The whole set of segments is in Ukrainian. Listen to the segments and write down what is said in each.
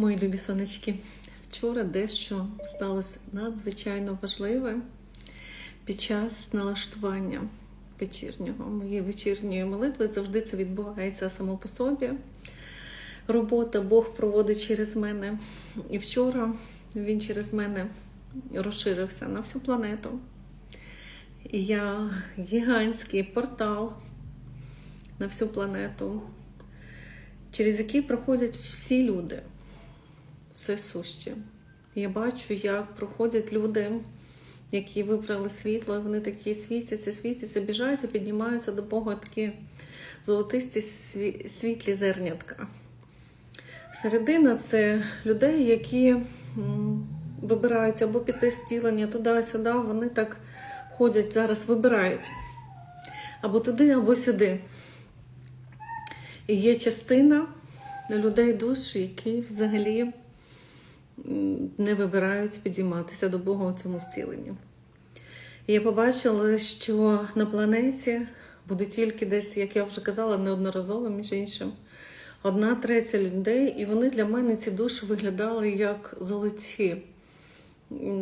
Мої любі сонечки, вчора дещо сталося надзвичайно важливе під час налаштування вечірнього. Моєї вечірньої молитви завжди це відбувається само по собі. Робота Бог проводить через мене. І вчора він через мене розширився на всю планету. І я гігантський портал на всю планету, через який проходять всі люди все суще. Я бачу, як проходять люди, які вибрали світло, і вони такі світяться, світяться, біжають і піднімаються до Бога такі золотисті світлі зернятка. Середина це людей, які вибирають або піти зцілення туди-сюди, вони так ходять зараз, вибирають або туди, або сюди. І є частина людей душ, які взагалі не вибирають підійматися до Бога у цьому вціленні. Я побачила, що на планеті буде тільки десь, як я вже казала, неодноразово, між іншим, одна третя людей, і вони для мене ці душі виглядали як золоті,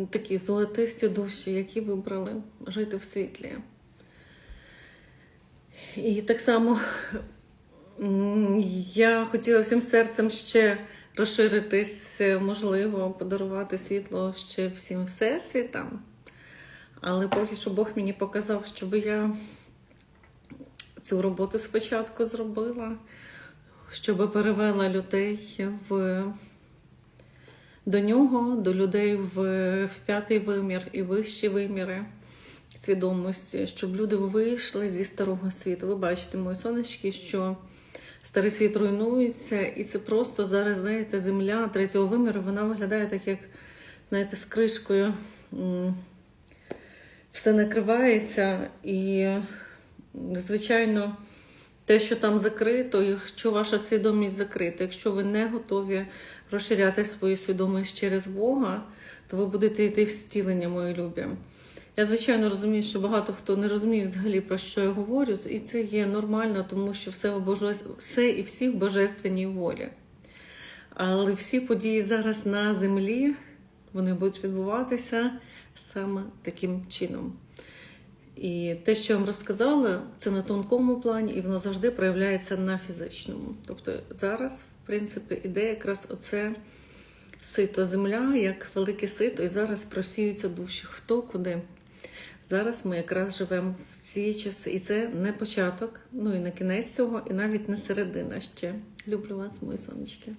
такі золотисті душі, які вибрали жити в світлі. І так само я хотіла всім серцем ще розширитись, можливо, подарувати світло ще всім всесвітам. Але поки що Бог мені показав, щоб я цю роботу спочатку зробила, щоб перевела людей в до нього, до людей в, в п'ятий вимір і вищі виміри свідомості, щоб люди вийшли зі старого світу. Ви бачите, мої сонечки, що старий світ руйнується, і це просто зараз, знаєте, земля третього виміру, вона виглядає так, як, знаєте, з кришкою. Все накривається, і, звичайно, те, що там закрито, якщо ваша свідомість закрита, якщо ви не готові розширяти свою свідомість через Бога, то ви будете йти в стілення, мої любі. Я, звичайно, розумію, що багато хто не розуміє взагалі, про що я говорю, і це є нормально, тому що все, в все і всі в божественній волі. Але всі події зараз на землі вони будуть відбуватися саме таким чином. І те, що я вам розказала, це на тонкому плані, і воно завжди проявляється на фізичному. Тобто зараз, в принципі, іде якраз оце сито земля, як велике сито, і зараз просіються душі. Хто куди. Зараз ми якраз живемо в ці часи, і це не початок, ну і не кінець цього, і навіть не середина ще. Люблю вас, мої сонечки.